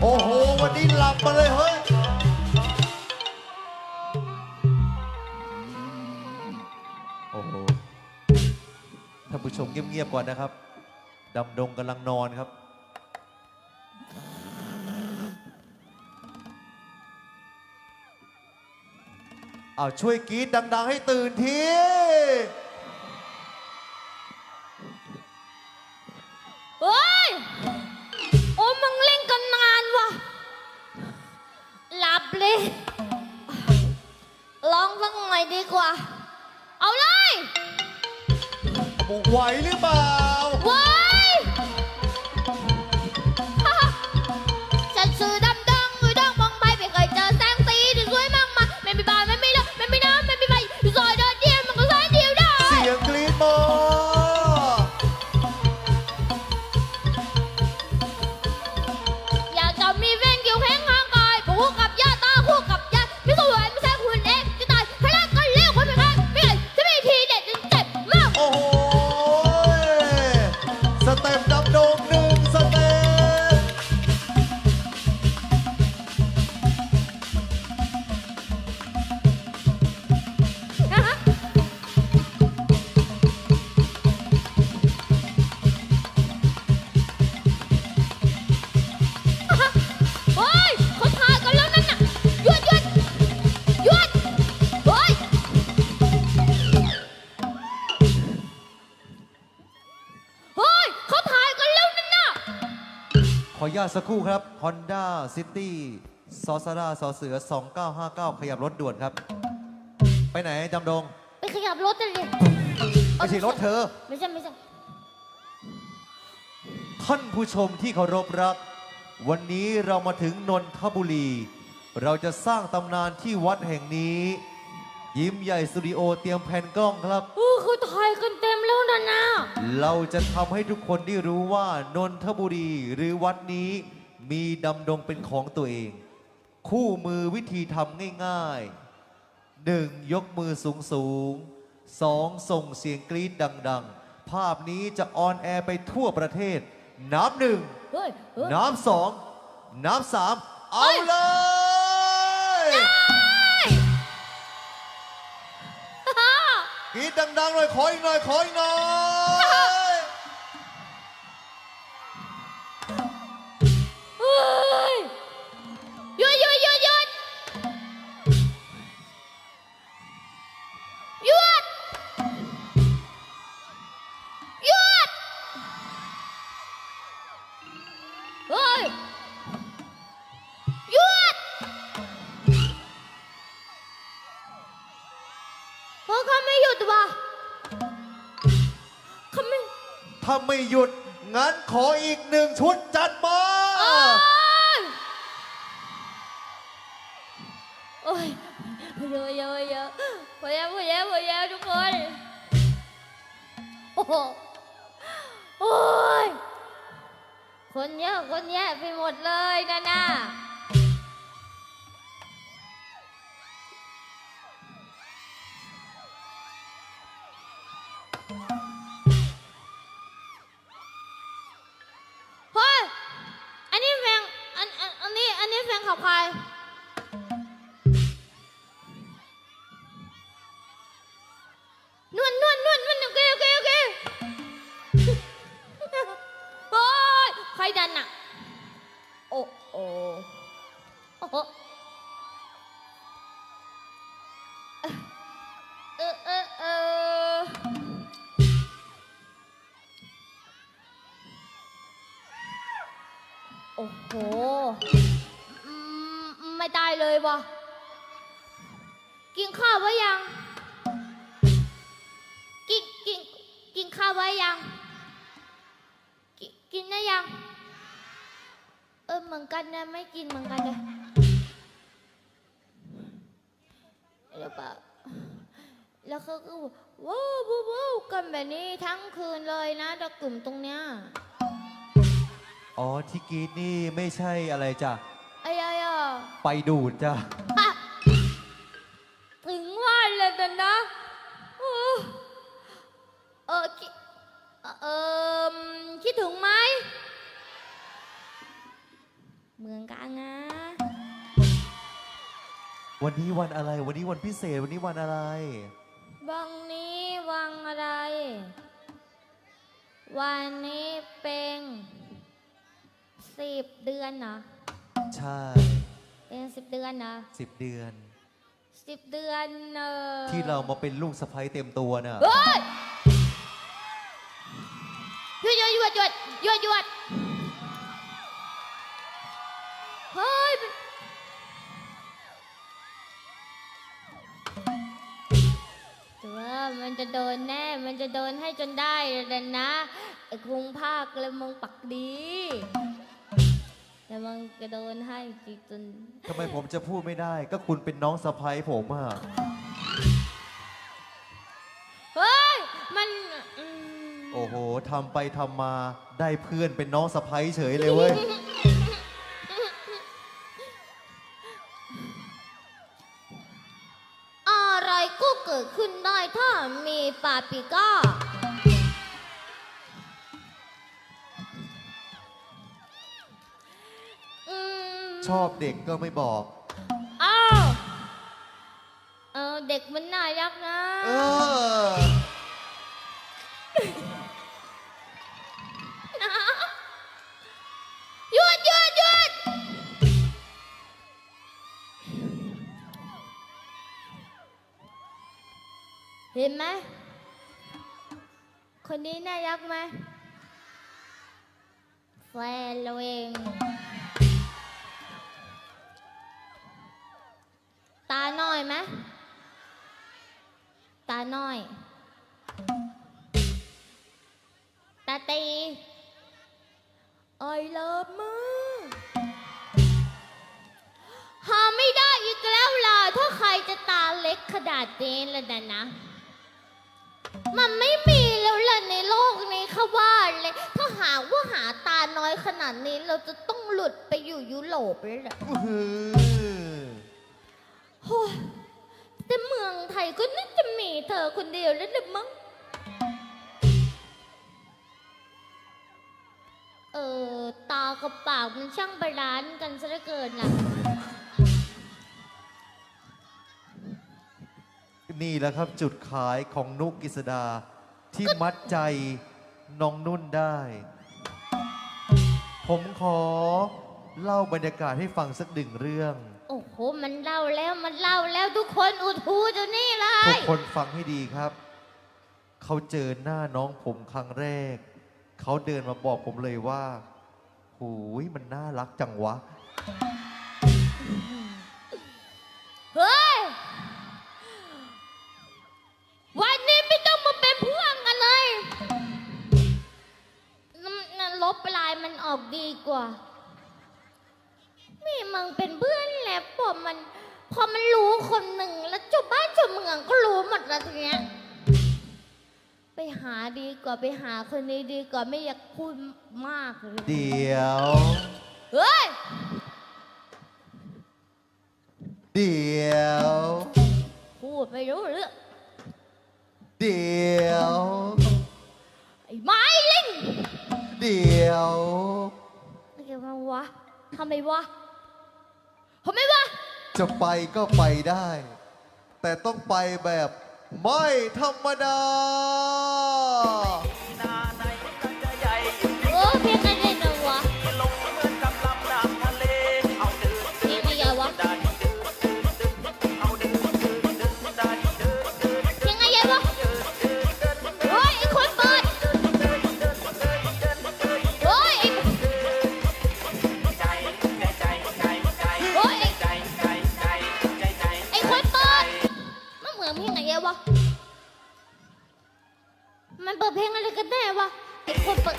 โอ้โห วันนี้หลับมาเลยเฮ้ย โอ้โห ท่านผู้ชมเงียบๆก่อนนะครับ ดำดงกำลังนอนครับ เอาช่วยกรีดดัง ๆ ให้ตื่นที น่อาเอาเลยไหวหรือเปล่า ญาตสักครู่ครับ Honda City ซอสาราสอเสือ 2959 ขยับรถด่วนครับ ไปไหนดำดง ไปขยับรถเลยไม่ใช่รถเธอ ไม่ใช่ไม่ใช่ท่านผู้ชมที่เคารพรัก วันนี้เรามาถึงนนทบุรี เราจะสร้างตำนานที่วัดแห่งนี้ ยิ้มใหญ่สตูดิโอเตรียมแผ่นกล้องครับโอ้เขาถ่ายกันเต็มแล้วนะนะเราจะทำให้ทุกคนได้รู้ว่านนทบุรีหรือวัดนี้มีดำดงเป็นของตัวเอง คู่มือวิธีทำง่ายๆหนึ่งยกมือสูงสูงสองส่งเสียงกรี๊ดดัง ๆ ภาพนี้จะออนแอร์ไปทั่วประเทศ นับหนึ่งเฮ้ยเฮ้ย น้ำสองน้ำสามเอาเลย กรีดดังๆหน่อยขออีกหน่อยขออีกหน่อย ดว่ะเขาไม่ถ้าไม่หยุด งั้นขออีกหนึ่งชุดจัดมา โอ๊ยโอ้ยเยอะเยอะเยอะพอแล้วพอแล้วพอแล้วทุกคนโอ้โหโอ้ยคนเยอะคนแยะไปหมดเลยนะน่ะ นขับใคร นวลนวลนวลนวลโอเคโอเคโอเคโอ้ยใครดันอะโอ้โอ้โอ้โหเออเออเออโอ้โห ไม่ได้เลยวะ กินข้าวไว้ยัง กินกินกินข้าวไว้ยัง กินกินได้ยัง เออเหมือนกันนะไม่กินเหมือนกันเลยเดี๋ยวปะแล้วเขาก็ว้าวว้าวกันแบบนี้ทั้งคืนเลยนะตะกลุ่มตรงเนี้ย อ๋อที่กรีดนี่ไม่ใช่อะไรจ้ะ ไปดูดจ้ะอะถึงว่าเลยแต่นะเออเออคิเออคิดถึงไหม เมืองกาญนะวันนี้วันอะไร วันนี้วันพิเศษ วันนี้วันอะไร วังนี้วังอะไร วันนี้เป็นสิบเดือนเหรอ ใช่ เป็นสิบเดือนเหรอสิบเดือน สิบเดือนเออที่เรามาเป็นลูกสะใภ้เต็มตัวน่ะเฮ้ยหยุดหยุดหยุดหยุดหยุดหยุดเฮ้ยมันแต่ว่ามันจะโดนแน่ มันจะโดนให้จนได้แล้วนะไอ้คุงภาคแล้วมึงปักดี แต่มันจะโดนให้จริงจนทำไมผมจะพูดไม่ได้ ก็คุณเป็นน้องสะใภ้ผมอะเฮ้ย มันอืมโอ้โหทำไปทำมาได้เพื่อนเป็นน้องสะใภ้เฉยเลยเว้ย อะไรก็เกิดขึ้นได้ถ้ามีปาปริก้า ชอบเด็กก็ไม่บอก อ้าวเออเด็กมันน่ารักนะ เออ หยุดหยุดหยุดเห็นไหม คนนี้น่ารักไหมแฟนเราเอง ตาน้อยไหมตาน้อย ตาตีไอเลิฟมากหาไม่ได้อีกแล้วล่ะ ถ้าใครจะตาเล็กขนาดนี้แล้วนะนะ มันไม่มีแล้วล่ะในโลกนี้ค่ะว่าเลย ถ้าหากว่าหาตาน้อยขนาดนี้ เราจะต้องหลุดไปอยู่ยุโรปเลยแหละ อื้อหือ โอ้ยแต่เมื องไทยก็น่าจะมีเธอคนเดียวแล้วละมั้ง เออ ตากับปากมันช่างบาลานซ์กันซะเหลือเกินล่ะ นี่แหละครับจุดขายของนุกกิษดาที่มัดใจน้องนุ่นได้ ผมขอเล่าบรรยากาศให้ฟังสักหนึ่งเรื่อง มันเล่าแล้วมันเล่าแล้วทุกคนอุดหูเดี๋ยวนี้เลทุย กคนฟังให้ดีครับ เขาเจอหน้าน้องผมครั้งแรก เขาเดินมาบอกผมเลยว่าหูยมันน่ารักจังวะ เฮ้ย วันนี้ไม่ต้องมาเป็นเพื่อนกันเลยนั่นนั่นลบลายมันออกดีกว่า มีมึงเป็นเพื่อนแหละพอมัน พอมันรู้คนหนึ่งแล้วเจ้าบ้านเจ้าเมืองก็รู้หมดแล้วทีเนี้ย ไปหาดีกว่าไปหาคนนี้ดีกว่าไม่อยากพูดมากเลย เดี๋ยว เฮ้ย เดี๋ยว พูดไม่รู้เรื่องเดี๋ยว ไอ้ไม้ลิงเดี๋ยว อะไรกันวะทำไมวะ ผมไมวะจะไปก็ไปได้ แต่ต้องไปแบบไม่ธรรมดา อะไรกันแน่วะไอ้คนเปิด